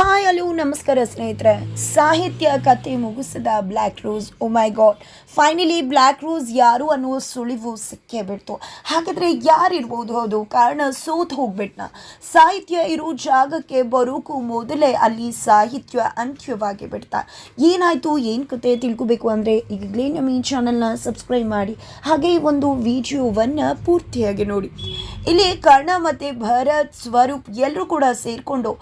Hi hello ನಮಸ್ಕಾರ ಸ್ನೇಹಿತರೆ. ಸಾಹಿತ್ಯ ಕತೆ ಮುಗಿಸಿದ black rose oh my god finally black rose ಯಾರು ಅನ್ನೋ ಸುಳಿವು ಸಿಕ್ಕೇ ಬಿಡ್ತು. ಹಾಗಾದರೆ ಯಾರಿರ್ಬೋದು ಹೌದು, ಕಾರಣ ಸೋತ್ ಹೋಗ್ಬಿಟ್ನ. ಸಾಹಿತ್ಯ ಇರೋ ಜಾಗಕ್ಕೆ ಬರೋಕ್ಕೂ ಮೊದಲೇ ಅಲ್ಲಿ ಸಾಹಿತ್ಯ ಅಂತ್ಯವಾಗಿ ಬಿಡ್ತಾ. ಏನಾಯಿತು, ಏನು ಕತೆ ತಿಳ್ಕೊಬೇಕು ಅಂದರೆ ಈಗಲೇ ನಮ್ಮ ಈ ಚಾನಲ್ನ ಸಬ್ಸ್ಕ್ರೈಬ್ ಮಾಡಿ. ಹಾಗೆ ಈ ಒಂದು ವಿಡಿಯೋವನ್ನು ಪೂರ್ತಿಯಾಗಿ ನೋಡಿ. ಇಲ್ಲಿ ಕರ್ಣ ಮತ್ತು ಭರತ್, ಸ್ವರೂಪ್ ಎಲ್ಲರೂ ಕೂಡ ಸೇರಿಕೊಂಡು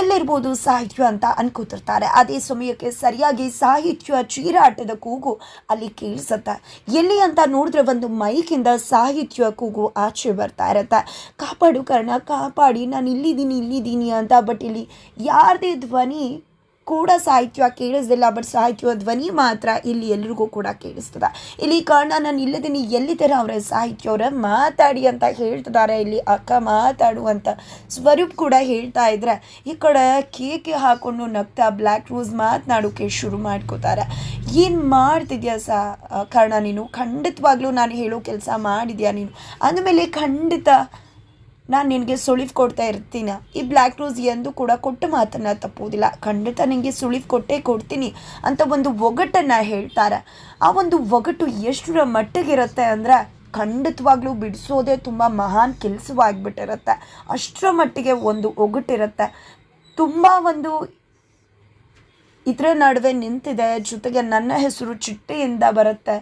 ಎಲ್ಲಿರ್ಬೋದು? ಸಾಹಿತ್ಯ ಅಂತ ಅನ್ಕೋತಿರ್ತಾರೆ. ಅದೇ ಸಮಯಕ್ಕೆ ಸರಿಯಾಗಿ ಸಾಹಿತ್ಯ ಚೀರಾಟದ ಕೂಗು ಅಲ್ಲಿ ಕೇಳಿಸುತ್ತೆ. ಎಲ್ಲಿ ಅಂತ ನೋಡಿದ್ರೆ ಒಂದು ಮೈಕಿಂದ ಸಾಹಿತ್ಯ ಕೂಗು ಆಚೆ ಬರ್ತಾ ಇರತ್ತೆ. ಕಾಪಾಡು ಕರ್ಣ, ಕಾಪಾಡಿ ನಾನು ಇಲ್ಲಿದ್ದೀನಿ ಇಲ್ಲಿದ್ದೀನಿ ಅಂತ. ಬಟ್ ಇಲ್ಲಿ ಯಾರದೇ ಧ್ವನಿ ಕೂಡ ಸಾಹಿತ್ಯ ಕೇಳಿಸ್ದಿಲ್ಲ ಬಟ್ ಸಾಹಿತ್ಯ ಧ್ವನಿ ಮಾತ್ರ ಇಲ್ಲಿ ಎಲ್ರಿಗೂ ಕೂಡ ಕೇಳಿಸ್ತದೆ. ಇಲ್ಲಿ ಕಾರಣ ನಾನು ಇಲ್ಲದಿನಿ ಎಲ್ಲಿದ್ದಾರೆ ಅವರ ಸಾಹಿತ್ಯ ಅವರ ಮಾತಾಡಿ ಅಂತ ಹೇಳ್ತಿದ್ದಾರೆ. ಇಲ್ಲಿ ಅಕ್ಕ ಮಾತಾಡು ಅಂತ ಸ್ವರೂಪ್ ಕೂಡ ಹೇಳ್ತಾ ಇದ್ರೆ ಈ ಕಡೆ ಕೇಕೆ ಹಾಕೊಂಡು ನಗ್ತಾ ಬ್ಲ್ಯಾಕ್ ರೋಸ್ ಮಾತನಾಡೋಕೆ ಶುರು ಮಾಡ್ಕೋತಾರೆ. ಏನು ಮಾಡ್ತಿದ್ಯಾ ಸಾ ಕಾರಣ ನೀನು? ಖಂಡಿತವಾಗ್ಲೂ ನಾನು ಹೇಳೋ ಕೆಲಸ ಮಾಡಿದ್ಯಾ ನೀನು? ಅಂದಮೇಲೆ ಖಂಡಿತ ನಾನು ನಿನಗೆ ಸುಳಿವು ಕೊಡ್ತಾ ಇರ್ತೀನಿ? ಈ ಬ್ಲ್ಯಾಕ್ ರೋಸ್ ಎಂದು ಕೂಡ ಕೊಟ್ಟು ಮಾತನ್ನು ತಪ್ಪೋದಿಲ್ಲ ಖಂಡಿತ ನಿನಗೆ ಸುಳಿವು ಕೊಟ್ಟೇ ಕೊಡ್ತೀನಿ ಅಂತ ಒಂದು ಒಗಟನ್ನು ಹೇಳ್ತಾರೆ. ಆ ಒಂದು ಒಗಟು ಎಷ್ಟರ ಮಟ್ಟಿಗಿರುತ್ತೆ ಅಂದರೆ ಖಂಡಿತವಾಗ್ಲೂ ಬಿಡಿಸೋದೇ ತುಂಬ ಮಹಾನ್ ಕೆಲಸವಾಗಿಬಿಟ್ಟಿರುತ್ತೆ. ಅಷ್ಟರ ಮಟ್ಟಿಗೆ ಒಂದು ಒಗಟಿರುತ್ತೆ. ತುಂಬ ಒಂದು ಇದರ ನಡುವೆ ನಿಂತಿದೆ. ಜೊತೆಗೆ ನನ್ನ ಹೆಸರು ಚಿಟ್ಟೆಯಿಂದ ಬರುತ್ತೆ.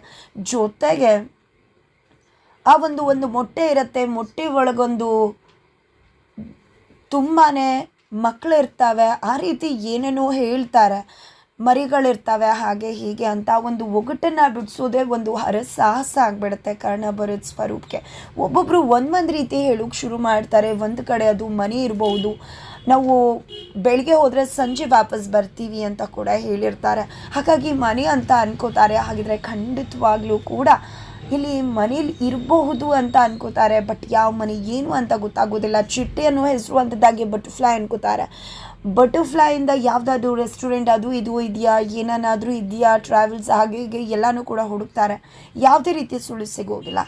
ಜೊತೆಗೆ ಆ ಒಂದು ಒಂದು ಮೊಟ್ಟೆ ಇರುತ್ತೆ, ಮೊಟ್ಟೆ ಒಳಗೊಂದು ತುಂಬಾ ಮಕ್ಕಳು ಇರ್ತವೆ, ಆ ರೀತಿ ಏನೇನೋ ಹೇಳ್ತಾರೆ ಮರಿಗಳಿರ್ತವೆ ಹಾಗೆ ಹೀಗೆ ಅಂತ ಒಂದು ಒಗಟನ್ನು ಬಿಡಿಸೋದೇ ಒಂದು ಹರಸಾಹಸ ಆಗಿಬಿಡುತ್ತೆ ಕರ್ಣ ಭರತ್ ಸ್ವರೂಪಕ್ಕೆ ಒಬ್ಬೊಬ್ಬರು ಒಂದೊಂದು ಒಂದು ರೀತಿ ಹೇಳೋಕೆ ಶುರು ಮಾಡ್ತಾರೆ, ಒಂದು ಕಡೆ ಅದು ಮನೆ ಇರ್ಬೋದು, ನಾವು ಬೆಳಗ್ಗೆ ಹೋದರೆ ಸಂಜೆ ವಾಪಸ್ ಬರ್ತೀವಿ ಅಂತ ಕೂಡ ಹೇಳಿರ್ತಾರೆ. ಹಾಗಾಗಿ ಮನೆ ಅಂತ ಅನ್ಕೋತಾರೆ, ಹಾಗಿದ್ರೆ ಖಂಡಿತವಾಗ್ಲೂ ಕೂಡ ಇಲ್ಲಿ ಮನೇಲಿ ಇರಬಹುದು ಅಂತ ಅನ್ಕೋತಾರೆ, ಬಟ್ ಯಾವ ಮನೆ ಏನು ಅಂತ ಗೊತ್ತಾಗೋದಿಲ್ಲ. ಚಿಟ್ಟೆ ಅನ್ನುವ ಹೆಸರು ಅಂಥದ್ದಾಗೆ ಬಟರ್ಫ್ಲೈ ಅನ್ಕೋತಾರೆ. ಬಟರ್ಫ್ಲೈಯಿಂದ ಯಾವುದಾದ್ರು ರೆಸ್ಟೋರೆಂಟ್ ಅದು ಇದು ಇದೆಯಾ ಏನಾದ್ರೂ ಇದೆಯಾ, ಟ್ರಾವೆಲ್ಸ್ ಹಾಗೆ ಹೀಗೆ ಎಲ್ಲನೂ ಕೂಡ ಹುಡುಕ್ತಾರೆ. ಯಾವುದೇ ರೀತಿ ಸುಳಿವು ಸಿಗೋದಿಲ್ಲ.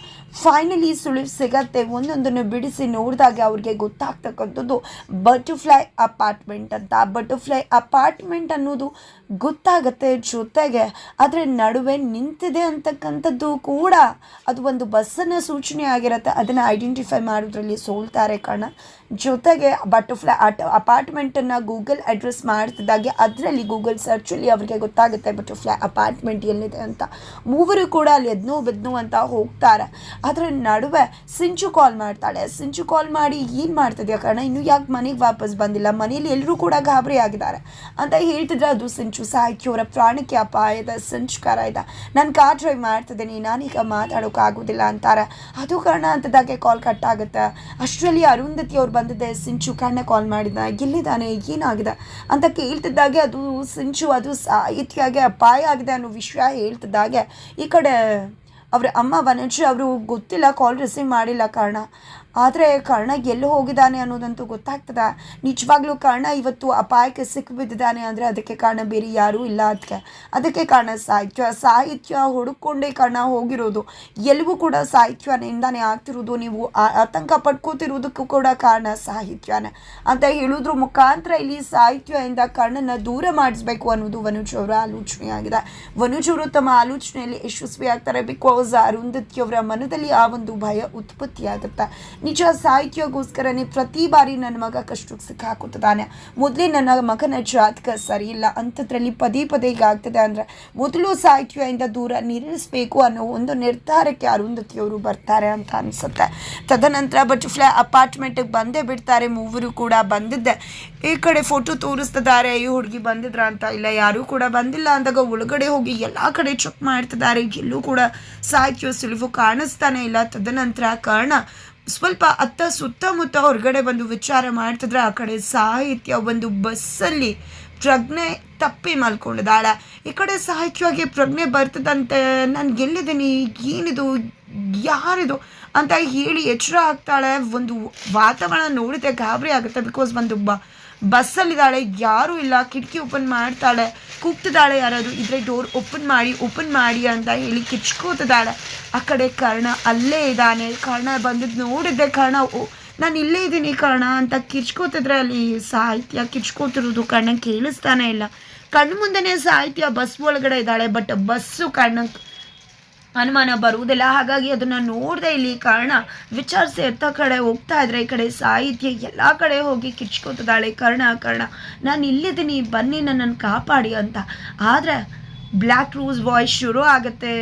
ಫೈನಲಿ ಸುಳಿವು ಸಿಗತ್ತೆ. ಒಂದೊಂದನ್ನು ಬಿಡಿಸಿ ನೋಡಿದಾಗ ಅವ್ರಿಗೆ ಗೊತ್ತಾಗ್ತಕ್ಕಂಥದ್ದು ಬಟರ್ಫ್ಲೈ ಅಪಾರ್ಟ್ಮೆಂಟ್ ಅಂತ. ಬಟರ್ಫ್ಲೈ ಅಪಾರ್ಟ್ಮೆಂಟ್ ಅನ್ನೋದು ಗೊತ್ತಾಗತ್ತೆ ಜೊತೆಗೆ ಅದರ ನಡುವೆ ನಿಂತಿದೆ ಅಂತಕ್ಕಂಥದ್ದು ಕೂಡ ಅದು ಒಂದು ಬಸ್ಸನ್ನು ಸೂಚನೆ ಆಗಿರುತ್ತೆ. ಅದನ್ನು ಐಡೆಂಟಿಫೈ ಮಾಡೋದ್ರಲ್ಲಿ ಸೋಲ್ತಾರೆ ಕಾರಣ ಜೊತೆಗೆ ಬಟರ್ಫ್ಲೈ ಅಟ್ ಅಪಾರ್ಟ್ಮೆಂಟನ್ನು ಗೂಗಲ್ ಅಡ್ರೆಸ್ ಮಾಡ್ತಿದ್ದಾಗೆ, ಅದರಲ್ಲಿ ಗೂಗಲ್ ಸರ್ಚಲ್ಲಿ ಅವ್ರಿಗೆ ಗೊತ್ತಾಗುತ್ತೆ ಬಟರ್ಫ್ಲೈ ಅಪಾರ್ಟ್ಮೆಂಟ್ ಎಲ್ಲಿದೆ ಅಂತ. ಮೂವರು ಕೂಡ ಅಲ್ಲಿ ಎದ್ನೋ ಬೆದ್ನೋ ಅಂತ ಹೋಗ್ತಾರೆ. ಅದರ ನಡುವೆ ಸಿಂಚು ಕಾಲ್ ಮಾಡ್ತಾಳೆ. ಸಿಂಚು ಕಾಲ್ ಮಾಡಿ ಏನು ಮಾಡ್ತಿದ್ಯಾ ಕಾರಣ ಇನ್ನೂ ಯಾಕೆ ಮನೆಗೆ ವಾಪಸ್ ಬಂದಿಲ್ಲ? ಮನೆಯಲ್ಲಿ ಎಲ್ಲರೂ ಕೂಡ ಗಾಬರಿ ಆಗಿದ್ದಾರೆ. ಅಂತ ಹೇಳ್ತಿದ್ರೆ ಅದು ಸಿಂಚು. ಸಾಹಿತ್ಯ ಅವರ ಪ್ರಾಣಕ್ಕೆ ಅಪಾಯದ ಸಂಸ್ಕಾರ ಇದೆ. ನಾನು ಕಾರ್ ಡ್ರೈವ್ ಮಾಡ್ತಿದ್ದೀನಿ. ನಾನೀಗ ಮಾತಾಡೋಕ್ಕಾಗೋದಿಲ್ಲ ಅಂತಾರೆ. ಅದು ಕಾರಣ ಅಂತದಾಗೆ ಕಾಲ್ ಕಟ್ ಆಗುತ್ತೆ. ಅಷ್ಟರಲ್ಲಿ ಅರುಂಧತಿ ಅವ್ರು ಬಂದಿದ್ದೆ. ಸಿಂಚು ಕಣ್ಣ ಕಾಲ್ ಮಾಡಿದ ಎಲ್ಲಿದ್ದಾನೆ? ಏನಾಗಿದೆ ಅಂತ ಕೇಳ್ತಿದ್ದಾಗೆ ಅದು ಸಿಂಚು ಅದು ಸಾಹಿತ್ಯಾಗೆ ಅಪಾಯ ಆಗಿದೆ ಅನ್ನೋ ವಿಷಯ ಹೇಳ್ತಿದ್ದಾಗೆ. ಈ ಕಡೆ ಅವ್ರ ಅಮ್ಮ ವನಜ್ ಅವರು ಗೊತ್ತಿಲ್ಲ ಕಾಲ್ ರಿಸೀವ್ ಮಾಡಿಲ್ಲ ಕಾರಣ. ಆದರೆ ಕರ್ಣ ಎಲ್ಲಿ ಹೋಗಿದ್ದಾನೆ ಅನ್ನೋದಂತೂ ಗೊತ್ತಾಗ್ತದೆ. ನಿಜವಾಗ್ಲೂ ಕರ್ಣ ಇವತ್ತು ಅಪಾಯಕ್ಕೆ ಸಿಕ್ಕಿಬಿದ್ದಿದ್ದಾನೆ ಅಂದರೆ ಅದಕ್ಕೆ ಕಾರಣ ಬೇರೆ ಯಾರೂ ಇಲ್ಲ ಅದಕ್ಕೆ ಅದಕ್ಕೆ ಕಾರಣ ಸಾಹಿತ್ಯ ಸಾಹಿತ್ಯ ಹುಡುಕೊಂಡೇ ಕರ್ಣ ಹೋಗಿರೋದು. ಎಲ್ಲಿಗೂ ಕೂಡ ಸಾಹಿತ್ಯನಿಂದಾನೇ ಆಗ್ತಿರೋದು. ನೀವು ಆತಂಕ ಪಡ್ಕೋತಿರೋದಕ್ಕೂ ಕೂಡ ಕಾರಣ ಸಾಹಿತ್ಯನೇ. ಅಂತ ಹೇಳೋದ್ರ ಮುಖಾಂತರ ಇಲ್ಲಿ ಸಾಹಿತ್ಯದಿಂದ ಕರ್ಣನ ದೂರ ಮಾಡಿಸ್ಬೇಕು ಅನ್ನೋದು ವನುಜ್ ಅವರ ಆಲೋಚನೆಯಾಗಿದೆ. ವನುಜ್ ಅವರು ತಮ್ಮ ಆಲೋಚನೆಯಲ್ಲಿ ಯಶಸ್ವಿ ಆಗ್ತಾರೆ ಬಿಕಾಸ್ ಅರುಂಧತಿ ಅವರ ಮನದಲ್ಲಿ ಆ ಒಂದು ಭಯ ಉತ್ಪತ್ತಿಯಾಗುತ್ತೆ. ನಿಜ ಸಾಹಿತ್ಯಗೋಸ್ಕರನೇ ಪ್ರತಿ ಬಾರಿ ನನ್ನ ಮಗ ಕಷ್ಟಕ್ಕೆ ಸಿಕ್ಕಾಕುತ್ತಿದ್ದಾನೆ ಮೊದಲೇ ನನ್ನ ಮಗನ ಜಾತಕ ಸರಿ ಇಲ್ಲ. ಅಂಥದ್ರಲ್ಲಿ ಪದೇ ಪದೇ ಈಗ ಆಗ್ತದೆ ಅಂದರೆ ಮೊದಲು ಸಾಹಿತ್ಯದಿಂದ ದೂರ ನಿಲ್ಲಿಸಬೇಕು ಅನ್ನೋ ಒಂದು ನಿರ್ಧಾರಕ್ಕೆ ಅರುಂಧತಿಯವರು ಬರ್ತಾರೆ ಅಂತ ಅನಿಸುತ್ತೆ. ತದನಂತರ ಬಟರ್ಫ್ಲೈ ಅಪಾರ್ಟ್ಮೆಂಟ್ಗೆ ಬಂದೇ ಬಿಡ್ತಾರೆ. ಮೂವರು ಕೂಡ ಬಂದಿದ್ದೆ. ಈ ಕಡೆ ಫೋಟೋ ತೋರಿಸ್ತಿದ್ದಾರೆ. ಈ ಹುಡುಗಿ ಬಂದಿದ್ರ ಅಂತ ಇಲ್ಲ. ಯಾರೂ ಕೂಡ ಬಂದಿಲ್ಲ ಅಂದಾಗ ಒಳಗಡೆ ಹೋಗಿ ಎಲ್ಲ ಕಡೆ ಚೆಕ್ ಮಾಡ್ತಿದ್ದಾರೆ. ಎಲ್ಲೂ ಕೂಡ ಸಾಹಿತ್ಯ ಸುಳಿವು ಕಾಣಿಸ್ತಾನೆ ಇಲ್ಲ. ತದನಂತರ ಕರ್ಣ ಸ್ವಲ್ಪ ಅತ್ತ ಸುತ್ತಮುತ್ತ ಹೊರಗಡೆ ಬಂದು ವಿಚಾರ ಮಾಡ್ತಿದ್ರೆ ಆ ಕಡೆ ಸಾಹಿತ್ಯ ಒಂದು ಬಸ್ಸಲ್ಲಿ ಪ್ರಜ್ಞೆ ತಪ್ಪಿ ಮಲ್ಕೊಂಡಿದ್ದಾಳೆ ಈ ಕಡೆ ಸಾಹಿತ್ಯವಾಗಿ ಪ್ರಜ್ಞೆ ಬರ್ತದಂತೆ. ನಾನು ಗೆಲ್ಲಿದ್ದೀನಿ ಏನಿದು? ಯಾರಿದು? ಅಂತ ಹೇಳಿ ಎಚ್ಚರ ಆಗ್ತಾಳೆ. ಒಂದು ವಾತಾವರಣ ನೋಡಿದ್ರೆ ಗಾಬರಿ ಆಗುತ್ತೆ ಬಿಕಾಸ್ ಒಂದು ಬ ಬಸ್ಸಲ್ಲಿದ್ದಾಳೆ. ಯಾರೂ ಇಲ್ಲ. ಕಿಟಕಿ ಓಪನ್ ಮಾಡ್ತಾಳೆ. ಕೂಗ್ತಿದ್ದಾಳೆ ಯಾರಾದರೂ ಇದ್ರೆ ಡೋರ್ ಓಪನ್ ಮಾಡಿ ಓಪನ್ ಮಾಡಿ ಅಂತ ಹೇಳಿ ಕಿಚ್ಕೋತಿದ್ದಾಳೆ. ಆ ಕಡೆ ಕರ್ಣ ಅಲ್ಲೇ ಇದ್ದಾನೆ. ಕರ್ಣ ಬಂದಿದ್ದು ನೋಡಿದ್ದೆ ಕರ್ಣ, ಓ, ನಾನು ಇಲ್ಲೇ ಇದ್ದೀನಿ ಕರ್ಣ ಅಂತ ಕಿಚ್ಕೋತಿದ್ರೆ ಅಲ್ಲಿ ಸಾಹಿತ್ಯ ಕಿಚ್ಕೋತಿರೋದು ಕಣ್ಣಂಗೆ ಕೇಳಿಸ್ತಾನೆ ಇಲ್ಲ. ಕಣ್ಣು ಮುಂದೆನೇ ಸಾಹಿತ್ಯ ಬಸ್ ಒಳಗಡೆ ಇದ್ದಾಳೆ. ಬಟ್ ಬಸ್ಸು ಕಣ್ಣಂಗೆ ಅನುಮಾನ ಬರುವುದಿಲ್ಲ. ಹಾಗಾಗಿ ಅದನ್ನು ನೋಡದೆ ಇಲ್ಲಿ ಕಾರಣ ವಿಚಾರಿಸಿ ಎತ್ತ ಕಡೆ ಹೋಗ್ತಾ ಇದ್ರೆ ಈ ಕಡೆ ಸಾಹಿತ್ಯ ಎಲ್ಲ ಕಡೆ ಹೋಗಿ ಕಿಚ್ಕೋತಿದ್ದಾಳೆ ಕರ್ಣ ಕರ್ಣ, ನಾನು ಇಲ್ಲಿದ್ದೀನಿ, ಬನ್ನಿ, ನನ್ನನ್ನು ಕಾಪಾಡಿ ಅಂತ. ಆದರೆ ಬ್ಲ್ಯಾಕ್ ರೂಸ್ ವಾಯ್ಸ್ ಶುರು ಆಗುತ್ತೆ.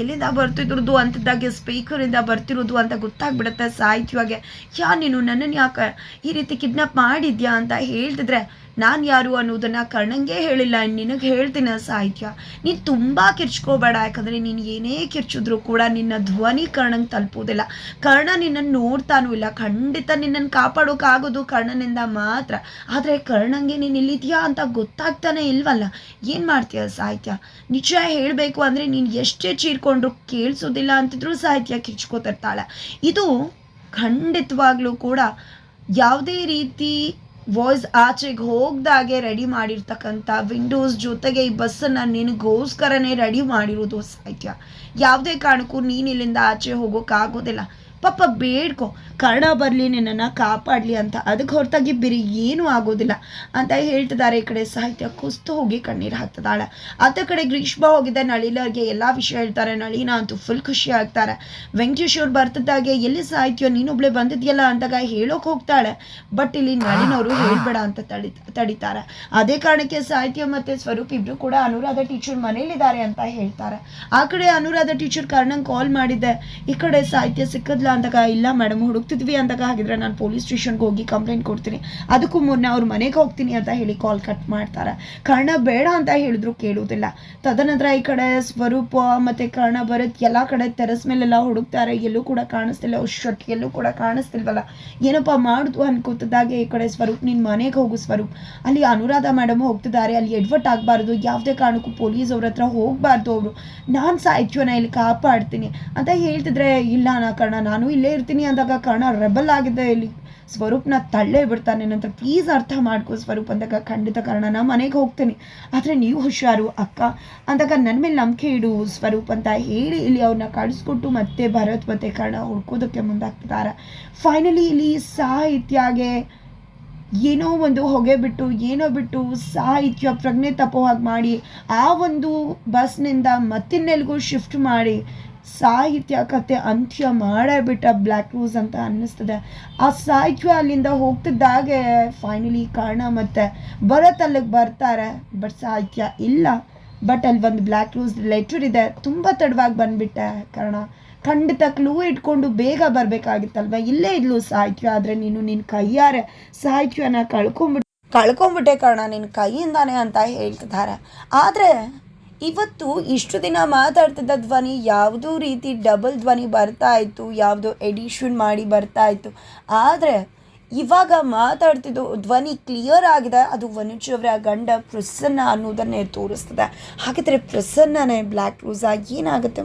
ಎಲ್ಲಿಂದ ಬರ್ತಿದ್ರದ್ದು ಅಂಥದ್ದಾಗೆ ಸ್ಪೀಕರಿಂದ ಬರ್ತಿರೋದು ಅಂತ ಗೊತ್ತಾಗ್ಬಿಡುತ್ತೆ ಸಾಹಿತ್ಯವಾಗೆ. ಯಾ ನೀನು ನನ್ನನ್ನು ಯಾಕೆ ಈ ರೀತಿ ಕಿಡ್ನಾಪ್ ಮಾಡಿದ್ಯಾ ಅಂತ ಹೇಳ್ತಿದ್ರೆ ನಾನು ಯಾರು ಅನ್ನೋದನ್ನು ಕರ್ಣಂಗೆ ಹೇಳಿಲ್ಲ. ನಿನಗೆ ಹೇಳ್ತೀನ ಸಾಹಿತ್ಯ. ನೀನು ತುಂಬ ಕಿರ್ಚ್ಕೋಬೇಡ. ಯಾಕಂದರೆ ನೀನು ಏನೇ ಕಿರ್ಚಿದ್ರು ಕೂಡ ನಿನ್ನ ಧ್ವನಿ ಕರ್ಣಂಗೆ ತಲುಪೋದಿಲ್ಲ ಕರ್ಣ ನಿನ್ನನ್ನು ನೋಡ್ತಾನೂ ಇಲ್ಲ. ಖಂಡಿತ ನಿನ್ನನ್ನು ಕಾಪಾಡೋಕ್ಕಾಗೋದು ಕರ್ಣನಿಂದ ಮಾತ್ರ. ಆದರೆ ಕರ್ಣಂಗೆ ನೀನು ಇಲ್ಲಿದೆಯಾ ಅಂತ ಗೊತ್ತಾಗ್ತಾನೆ ಇಲ್ವಲ್ಲ? ಏನು ಮಾಡ್ತೀಯ ಸಾಹಿತ್ಯ? ನಿಜ ಹೇಳಬೇಕು ಅಂದರೆ ನೀನು ಎಷ್ಟೇ ಚೀರ್ಕೊಂಡ್ರು ಕೇಳಿಸೋದಿಲ್ಲ ಅಂತಿದ್ರು ಸಾಹಿತ್ಯ ಕಿರ್ಚ್ಕೋತಿರ್ತಾಳೆ. ಇದು ಖಂಡಿತವಾಗ್ಲೂ ಕೂಡ ಯಾವುದೇ ರೀತಿ ವಾಯ್ಸ್ ಆಚೆಗೆ ಹೋಗ್ದಾಗೆ ರೆಡಿ ಮಾಡಿರ್ತಕ್ಕಂಥ ವಿಂಡೋಸ್ ಜೊತೆಗೆ ಈ ಬಸ್ಸನ್ನು ನಿನಗೋಸ್ಕರನೇ ರೆಡಿ ಮಾಡಿರೋದು ಸಾಹಿತ್ಯ ಯಾವುದೇ ಕಾರಣಕ್ಕೂ ನೀನು ಇಲ್ಲಿಂದ ಆಚೆ ಹೋಗೋಕ್ಕಾಗೋದಿಲ್ಲ ಪಾಪ ಬೇಡ್ಕೊ. ಕರ್ಣ ಬರಲಿ ನಿನ್ನನ್ನು ಕಾಪಾಡಲಿ ಅಂತ. ಅದಕ್ಕೆ ಹೊರತಾಗಿ ಬೇರೆ ಏನೂ ಆಗೋದಿಲ್ಲ ಅಂತ ಹೇಳ್ತಿದ್ದಾರೆ ಈ ಕಡೆ ಸಾಹಿತ್ಯ ಕುಸ್ತು ಹೋಗಿ ಕಣ್ಣೀರು ಹಾಕ್ತಿದ್ದಾಳೆ. ಅತ್ತ ಕಡೆ ಗ್ರೀಷ್ಮ ಹೋಗಿದ್ದ ನಳಿಲರಿಗೆ ಎಲ್ಲ ವಿಷಯ ಹೇಳ್ತಾರೆ. ನಳಿನ ಅಂತೂ ಫುಲ್ ಖುಷಿ ಆಗ್ತಾರೆ. ವೆಂಕಟೇಶ್ ಅವ್ರು ಬರ್ತಿದ್ದಾಗೆ ಎಲ್ಲಿ ಸಾಹಿತ್ಯ ನೀನೊಬ್ಳೆ ಬಂದಿದ್ಯಲ್ಲ ಅಂತಾಗ ಹೇಳೋಕೆ ಹೋಗ್ತಾಳೆ. ಬಟ್ ಇಲ್ಲಿ ನಳಿನವರು ಹೇಳ್ಬೇಡ ಅಂತ ತಡಿ ತಡಿತಾರೆ. ಅದೇ ಕಾರಣಕ್ಕೆ ಸಾಹಿತ್ಯ ಮತ್ತು ಸ್ವರೂಪ್ ಇಬ್ಬರು ಕೂಡ ಅನುರಾಧ ಟೀಚರ್ ಮನೇಲಿದ್ದಾರೆ ಅಂತ ಹೇಳ್ತಾರೆ. ಆ ಕಡೆ ಅನುರಾಧ ಟೀಚರ್ ಕಾರಣ ಕಾಲ್ ಮಾಡಿದ್ದೆ. ಈ ಕಡೆ ಸಾಹಿತ್ಯ ಸಿಕ್ಕದ್ಲ ಅಂದಾಗ ಇಲ್ಲ ಮೇಡಮ್ ಹುಡುಕ್ತಿದ್ವಿ ಅಂದಾಗ ಹಾಗಿದ್ರೆ ನಾನು ಪೊಲೀಸ್ ಸ್ಟೇಷನ್ಗೆ ಹೋಗಿ ಕಂಪ್ಲೇಂಟ್ ಕೊಡ್ತೀನಿ. ಅದಕ್ಕೂ ಮುನ್ನ ಅವ್ರ ಮನೆಗೆ ಹೋಗ್ತೀನಿ ಅಂತ ಹೇಳಿ ಕಾಲ್ ಕಟ್ ಮಾಡ್ತಾರೆ. ಕರ್ಣ ಬೇಡ ಅಂತ ಹೇಳಿದ್ರು ಕೇಳುವುದಿಲ್ಲ. ತದನಂತರ ಈ ಕಡೆ ಸ್ವರೂಪ ಮತ್ತು ಕರ್ಣ ಭರತ್ ಎಲ್ಲ ಕಡೆ ತೆರಸ್ ಮೇಲೆಲ್ಲ ಹುಡುಕ್ತಾರೆ. ಎಲ್ಲೂ ಕೂಡ ಕಾಣಿಸ್ತಿಲ್ಲ. ಶಟ್ ಎಲ್ಲೂ ಕೂಡ ಕಾಣಿಸ್ತಿಲ್ವಲ್ಲ. ಏನಪ್ಪ ಮಾಡುದು ಅನ್ಕೋತಿದ್ದಾಗೆ ಈ ಕಡೆ ಸ್ವರೂಪ್. ನಿನ್ನ ಮನೆಗೆ ಹೋಗು ಸ್ವರೂಪ್. ಅಲ್ಲಿ ಅನುರಾಧ ಮೇಡಮ್ ಹೋಗ್ತಿದ್ದಾರೆ. ಅಲ್ಲಿ ಎಡ್ವರ್ಟ್ ಆಗಬಾರ್ದು. ಯಾವುದೇ ಕಾರಣಕ್ಕೂ ಪೊಲೀಸ್ ಅವ್ರ ಹತ್ರ ಹೋಗಬಾರ್ದು ಅವರು. ನಾನು ಸಾಹಿತ್ಯನ ಇಲ್ಲಿ ಕಾಪಾಡ್ತೀನಿ. ಅಂತ ಹೇಳ್ತಿದ್ರೆ, ಇಲ್ಲ ನಾ ಕರ್ಣ, ನಾನು ಇಲ್ಲೇ ಇರ್ತೀನಿ ಅಂದಾಗ ರೆಬಲ್ ಆಗಿದೆ ಇಲ್ಲಿ. ಸ್ವರೂಪ್ನ ತಳ್ಳೇ ಬಿಡ್ತಾನೆ ನಂತರ ಪ್ಲೀಸ್ ಅರ್ಥ ಮಾಡ್ಕೋ ಸ್ವರೂಪ್ ಅಂದಾಗ ಖಂಡಿತ ಕಾರಣ ನಾ ಮನೆಗೆ ಹೋಗ್ತೀನಿ. ಆದರೆ ನೀವು ಹುಷಾರು, ಅಕ್ಕ. ಅಂದಾಗ ನನ್ನ ಮೇಲೆ ನಂಬಿಕೆ ಇಡು ಸ್ವರೂಪ್ ಅಂತ ಹೇಳಿ ಇಲ್ಲಿ ಅವ್ರನ್ನ ಕಳಿಸ್ಕೊಟ್ಟು ಮತ್ತೆ ಭರತ್ ಮತ್ತೆ ಕರ್ಣ ಹುಡ್ಕೋದಕ್ಕೆ ಮುಂದಾಗ್ತಿದ್ದಾರೆ ಫೈನಲಿ ಇಲ್ಲಿ ಸಾಹಿತ್ಯಗೆ ಏನೋ ಒಂದು ಹೊಗೆ ಬಿಟ್ಟು, ಏನೋ ಬಿಟ್ಟು ಸಾಹಿತ್ಯ, ಪ್ರಜ್ಞೆ ತಪ್ಪೋ ಹಾಗೆ ಮಾಡಿ, ಆ ಒಂದು ಬಸ್ನಿಂದ ಮತ್ತಿನ್ನೆಲ್ಗೂ ಶಿಫ್ಟ್ ಮಾಡಿ ಸಾಹಿತ್ಯ ಕತೆ ಅಂತ್ಯ ಮಾಡೇ ಬಿಟ್ಟ ಬ್ಲ್ಯಾಕ್ ರೂಸ್ ಅಂತ ಅನ್ನಿಸ್ತದೆ. ಆ ಸಾಹಿತ್ಯ ಅಲ್ಲಿಂದ ಹೋಗ್ತಿದ್ದಾಗೆ ಫೈನಲಿ ಕಾರಣ ಮತ್ತೆ ಭರತ್ ಅಲ್ಲಿಗೆ ಬರ್ತಾರೆ ಬಟ್ ಸಾಹಿತ್ಯ ಇಲ್ಲ. ಬಟ್ ಅಲ್ಲಿ ಒಂದು ಬ್ಲ್ಯಾಕ್ ರೂಸ್ ಲೆಟರ್ ಇದೆ, ತುಂಬ ತಡವಾಗಿ ಬಂದ್ಬಿಟ್ಟೆ ಕಾರಣ. ಖಂಡಿತ ಕ್ಲೂ ಇಟ್ಕೊಂಡು ಬೇಗ ಬರಬೇಕಾಗಿತ್ತಲ್ವ? ಇಲ್ಲೇ ಇದ್ಲು ಸಾಹಿತ್ಯ, ಆದರೆ ನೀನು ನಿನ್ನ ಕೈಯಾರೆ ಸಾಹಿತ್ಯನ ಕಳ್ಕೊಂಡ್ಬಿಟ್ಟು ಕಳ್ಕೊಂಬಿಟ್ಟೆ ಕಾರಣ ನಿನ್ನ ಕೈಯಿಂದಾನೆ ಅಂತ ಹೇಳ್ತಿದ್ದಾರೆ. ಆದರೆ ಇವತ್ತು ಇಷ್ಟು ದಿನ ಮಾತಾಡ್ತಿದ್ದ ಧ್ವನಿ ಯಾವುದೋ ರೀತಿ ಡಬಲ್ ಧ್ವನಿ ಬರ್ತಾ ಇತ್ತು, ಯಾವುದೋ ಎಡಿಷನ್ ಮಾಡಿ ಬರ್ತಾ ಇತ್ತು. ಆದರೆ ಇವಾಗ ಮಾತಾಡ್ತಿದ್ದು ಧ್ವನಿ ಕ್ಲಿಯರ್ ಆಗಿದೆ. ಅದು ವನುಜ್ ಅವರ ಗಂಡ ಪ್ರಸನ್ನ ಅನ್ನೋದನ್ನೇ ತೋರಿಸ್ತದೆ. ಹಾಗಿದ್ರೆ ಪ್ರಸನ್ನನೇ ಬ್ಲ್ಯಾಕ್ ರೂಸಾ ಏನಾಗುತ್ತೆ?